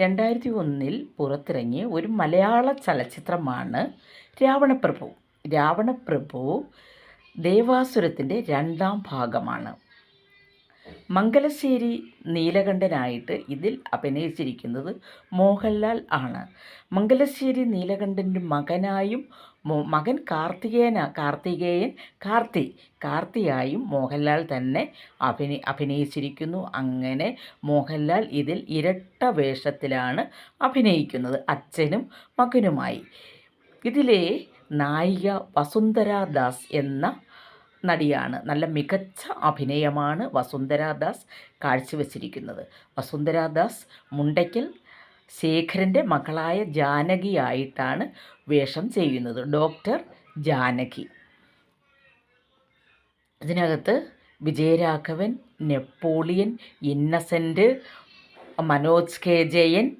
രണ്ടായിരത്തി ഒന്നിൽ പുറത്തിറങ്ങിയ ഒരു മലയാള ചലച്ചിത്രമാണ് രാവണപ്രഭു. രാവണപ്രഭു ദേവാസുരത്തിന്റെ രണ്ടാം ഭാഗമാണ്. മംഗലശ്ശേരി നീലകണ്ഠനായിട്ട് ഇതിൽ അഭിനയിച്ചിരിക്കുന്നത് മോഹൻലാൽ ആണ്. മംഗലശ്ശേരി നീലകണ്ഠന്റെ മകനായും മകൻ കാർത്തികേയന കാർത്തികേയൻ കാർത്തി. കാർത്തിയായും മോഹൻലാൽ തന്നെ അഭിനയി അഭിനയിച്ചിരിക്കുന്നു. അങ്ങനെ മോഹൻലാൽ ഇതിൽ ഇരട്ട വേഷത്തിലാണ് അഭിനയിക്കുന്നത് അച്ഛനും മകനുമായി. ഇതിലെ നായിക വസുന്ധര ദാസ് എന്ന നടിയാണ്. നല്ല മികച്ച അഭിനയമാണ് വസുന്ധര ദാസ് കാഴ്ചവെച്ചിരിക്കുന്നത്. വസുന്ധര ദാസ് മുണ്ടയ്ക്കൽ ശേഖരന്റെ മകളായ ജാനകിയായിട്ടാണ് വേഷം ചെയ്യുന്നത്. ഡോക്ടർ ജാനകി. ഇതിനകത്ത് Vijayaraghavan Napoleon Innocent Manoj K. Jayan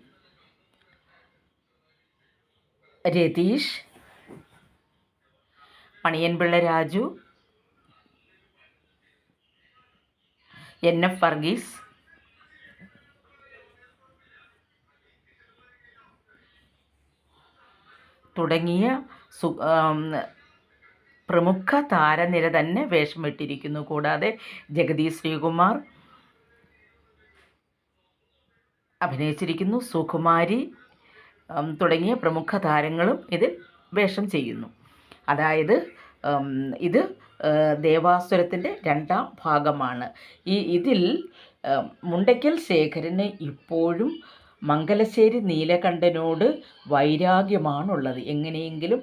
Ratheesh Maniyanpilla Raju N. F. Varghese തുടങ്ങിയ സു പ്രമുഖ താരനിര തന്നെ വേഷമിട്ടിരിക്കുന്നു. കൂടാതെ ജഗതി ശ്രീകുമാർ അഭിനയിച്ചിരിക്കുന്നു. സുകുമാരി തുടങ്ങിയ പ്രമുഖ താരങ്ങളും ഇതിൽ വേഷം ചെയ്യുന്നു. അതായത് ഇത് ദേവാസുരത്തിന്റെ രണ്ടാം ഭാഗമാണ്. ഈ ഇതിൽ മുണ്ടയ്ക്കൽ ശേഖരന് ഇപ്പോഴും മംഗലശ്ശേരി നീലകണ്ഠനോട് വൈരാഗ്യമാണുള്ളത്. എങ്ങനെയെങ്കിലും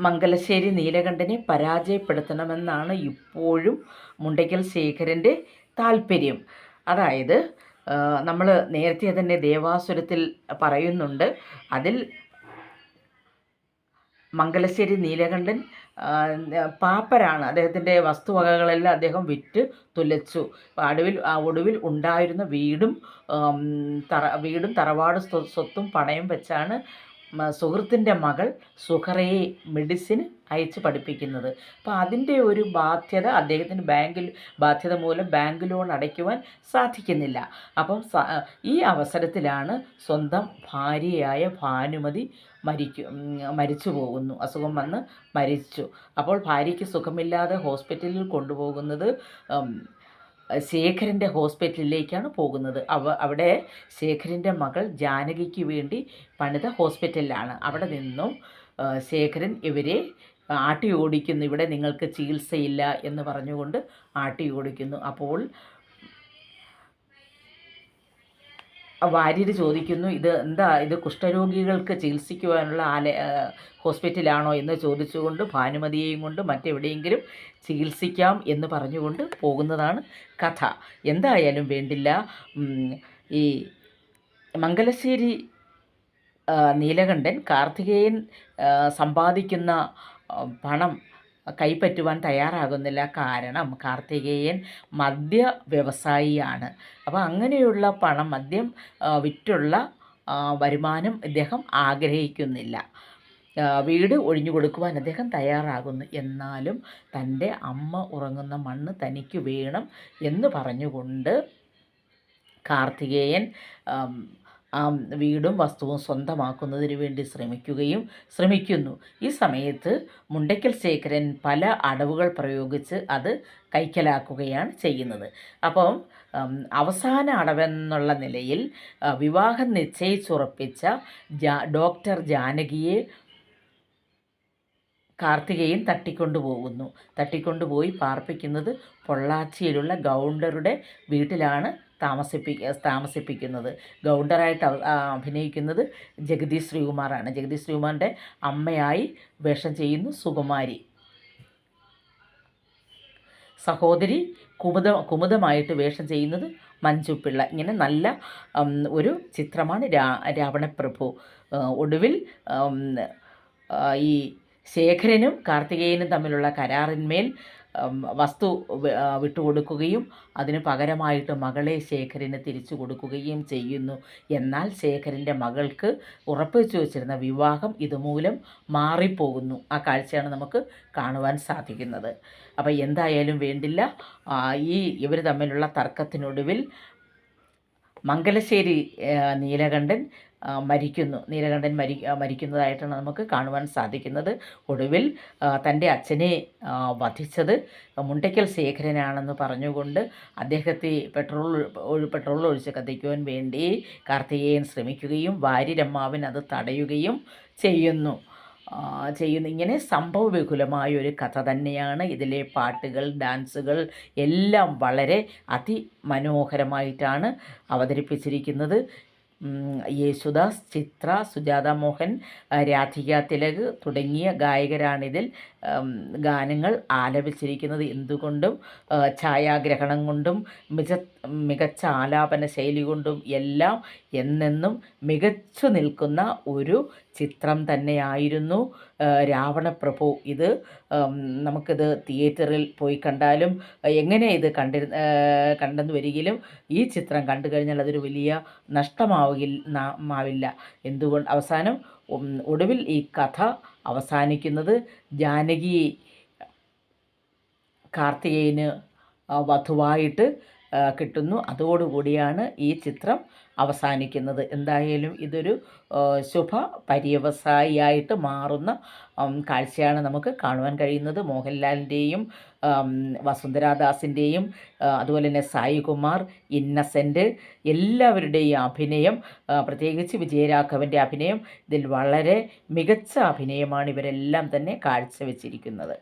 മംഗലശ്ശേരി നീലകണ്ഠനെ പരാജയപ്പെടുത്തണമെന്നാണ് ഇപ്പോഴും മുണ്ടയ്ക്കൽ ശേഖരന്റെ താല്പര്യം. അതായത് നമ്മൾ നേരത്തെ തന്നെ ദേവാസുരത്തിൽ പറയുന്നുണ്ട്. അതിൽ മംഗലശ്ശേരി നീലകണ്ഠൻ പാപ്പരാണ്. അദ്ദേഹത്തിന്റെ വസ്തുവകകളെല്ലാം അദ്ദേഹം വിറ്റ് തുലച്ചു. അടുവിൽ ഒടുവിൽ ഉണ്ടായിരുന്ന വീടും തറ വീടും തറവാട് സ്വ- സ്വത്തും പണയം വെച്ചാണ് സുഹൃത്തിന്റെ മകൾ സുഹറയെ മെഡിസിൻ അയച്ച് പഠിപ്പിക്കുന്നത്. അപ്പോൾ അതിന്റെ ഒരു ബാധ്യത അദ്ദേഹത്തിന് ബാങ്കിൽ ബാധ്യത മൂലം ബാങ്ക് ലോൺ അടയ്ക്കുവാൻ സാധിക്കുന്നില്ല. അപ്പം ഈ അവസരത്തിലാണ് സ്വന്തം ഭാര്യയായ ഭാനുമതി മരിക്കു മരിച്ചു പോകുന്നു. അസുഖം വന്ന് മരിച്ചു. അപ്പോൾ ഭാര്യയ്ക്ക് സുഖമില്ലാതെ ഹോസ്പിറ്റലിൽ കൊണ്ടുപോകുന്നത് ശേഖരന്റെ ഹോസ്പിറ്റലിലേക്കാണ് പോകുന്നത്. അവ അവിടെ ശേഖരന്റെ മകൾ ജാനകിക്ക് വേണ്ടി പണിത ഹോസ്പിറ്റലിലാണ്. അവിടെ നിന്നും ശേഖരൻ ഇവരെ ആട്ടി ഓടിക്കുന്നു. ഇവിടെ നിങ്ങൾക്ക് ചികിത്സയില്ല എന്ന് പറഞ്ഞുകൊണ്ട് ആട്ടി ഓടിക്കുന്നു. അപ്പോൾ വാര്യർ ചോദിക്കുന്നു ഇത് എന്താ ഇത് കുഷ്ഠരോഗികൾക്ക് ചികിത്സിക്കുവാനുള്ള ആല ഹോസ്പിറ്റലാണോ എന്ന് ചോദിച്ചുകൊണ്ട് ഭാനുമതിയെയും കൊണ്ട് മറ്റെവിടെയെങ്കിലും ചികിത്സിക്കാം എന്ന് പറഞ്ഞുകൊണ്ട് പോകുന്നതാണ് കഥ. എന്തായാലും വേണ്ടില്ല ഈ മംഗലശ്ശേരി നീലകണ്ഠൻ കാർത്തികേയൻ സമ്പാദിക്കുന്ന പണം കൈപ്പറ്റുവാൻ തയ്യാറാകുന്നില്ല. കാരണം കാർത്തികേയൻ മദ്യ വ്യവസായിയാണ്. അപ്പോൾ അങ്ങനെയുള്ള പണം മദ്യം വിറ്റുള്ള വരുമാനം ഇദ്ദേഹം ആഗ്രഹിക്കുന്നില്ല. വീട് ഒഴിഞ്ഞു കൊടുക്കുവാൻ അദ്ദേഹം തയ്യാറാകുന്നു. എന്നാലും തന്റെ അമ്മ ഉറങ്ങുന്ന മണ്ണ് തനിക്ക് വേണം എന്ന് പറഞ്ഞുകൊണ്ട് കാർത്തികേയൻ ആം, വീടും വസ്തുവും സ്വന്തമാക്കുന്നതിന് വേണ്ടി ശ്രമിക്കുകയും ശ്രമിക്കുന്നു. ഈ സമയത്ത് മുണ്ടയ്ക്കൽ ശേഖരൻ പല അടവുകൾ പ്രയോഗിച്ച് അത് കൈക്കലാക്കുകയാണ് ചെയ്യുന്നത്. അപ്പം അവസാന അടവെന്നുള്ള നിലയിൽ വിവാഹം നിശ്ചയിച്ചുറപ്പിച്ച ഡോക്ടർ ജാനകിയെ കാർത്തികേയൻ തട്ടിക്കൊണ്ടുപോകുന്നു. തട്ടിക്കൊണ്ടുപോയി പാർപ്പിക്കുന്നത് പൊള്ളാച്ചിയിലുള്ള ഗൗണ്ടറുടെ വീട്ടിലാണ് താമസിപ്പി താമസിപ്പിക്കുന്നത്. ഗൗണ്ടറായിട്ട് അഭിനയിക്കുന്നത് ജഗദീഷ് ശ്രീകുമാറാണ്. ജഗദീഷ് ശ്രീകുമാറിന്റെ അമ്മയായി വേഷം ചെയ്യുന്നു സുകുമാരി. സഹോദരി കുമുദ കുമുദമായിട്ട് വേഷം ചെയ്യുന്നത് മഞ്ജു പിള്ള ഇങ്ങനെ നല്ല ഒരു ചിത്രമാണ് രാ രാവണപ്രഭു. ഒടുവിൽ ഈ ശേഖരനും കാർത്തികേയനും തമ്മിലുള്ള കരാറിന്മേൽ വസ്തു വിട്ടുകൊടുക്കുകയും അതിന് പകരമായിട്ട് മകളെ ശേഖരന് തിരിച്ചു കൊടുക്കുകയും ചെയ്യുന്നു. എന്നാൽ ശേഖരന്റെ മകൾക്ക് ഉറപ്പിച്ചു വച്ചിരുന്ന വിവാഹം ഇതുമൂലം മാറിപ്പോകുന്നു. ആ കാഴ്ചയാണ് നമുക്ക് കാണുവാൻ സാധിക്കുന്നത്. അപ്പോൾ എന്തായാലും വേണ്ടില്ല. ഈ ഇവർ തമ്മിലുള്ള തർക്കത്തിനൊടുവിൽ മംഗലശ്ശേരി നീലകണ്ഠൻ മരിക്കുന്നു. നീലകണ്ഠൻ മരി മരിക്കുന്നതായിട്ടാണ് നമുക്ക് കാണുവാൻ സാധിക്കുന്നത്. ഒടുവിൽ തന്റെ അച്ഛനെ വധിച്ചത് മുണ്ടയ്ക്കൽ ശേഖരനാണെന്ന് പറഞ്ഞുകൊണ്ട് അദ്ദേഹത്തെ പെട്രോൾ പെട്രോൾ ഒഴിച്ച് കത്തിക്കുവാൻ വേണ്ടി കാർത്തികേയൻ ശ്രമിക്കുകയും വാര്യരമ്മാവൻ അത് തടയുകയും ചെയ്യുന്നു. ചെയ്യുന്നു ഇങ്ങനെ സംഭവബഹുലമായ ഒരു കഥ തന്നെയാണ്. ഇതിലെ പാട്ടുകൾ ഡാൻസുകൾ എല്ലാം വളരെ അതിമനോഹരമായിട്ടാണ് അവതരിപ്പിച്ചിരിക്കുന്നത്. യേശുദാസ് ചിത്ര സുജാത മോഹൻ രാധിക തിലക് തുടങ്ങിയ ഗായകരാണിതിൽ ഗാനങ്ങൾ ആലപിച്ചിരിക്കുന്നത് എന്തുകൊണ്ടും ഛായാഗ്രഹണം കൊണ്ടും മിക മികച്ച ആലാപന ശൈലി കൊണ്ടും എല്ലാം എന്നെന്നും മികച്ചു നിൽക്കുന്ന ഒരു ചിത്രം തന്നെയായിരുന്നു രാവണപ്രഭു. ഇത് നമുക്കിത് തിയേറ്ററിൽ പോയി കണ്ടാലും എങ്ങനെ ഇത് കണ്ടിരുന്ന കണ്ടെന്ന് വരികിലും ഈ ചിത്രം കണ്ടു കഴിഞ്ഞാൽ അതൊരു വലിയ നഷ്ടമാവുകില്ല മാവില്ല. എന്തുകൊണ്ട്? അവസാനം ഒടുവിൽ ഈ കഥ അവസാനിക്കുന്നത് ജാനകി കാർത്തികേയന് വധുവായിട്ട് കിട്ടുന്നു. അതോടുകൂടിയാണ് ഈ ചിത്രം അവസാനിക്കുന്നത്. എന്തായാലും ഇതൊരു ശുഭ പര്യവസായിയായിട്ട് മാറുന്ന കാഴ്ചയാണ് നമുക്ക് കാണുവാൻ കഴിയുന്നത്. മോഹൻലാലിന്റെയും വസുന്ധരാദാസിന്റെയും അതുപോലെ തന്നെ സായികുമാർ ഇന്നസെന്റ് എല്ലാവരുടെയും അഭിനയം പ്രത്യേകിച്ച് വിജയരാഘവന്റെ അഭിനയം ഇതിൽ വളരെ മികച്ച അഭിനയമാണ് ഇവരെല്ലാം തന്നെ കാഴ്ചവെച്ചിരിക്കുന്നത്.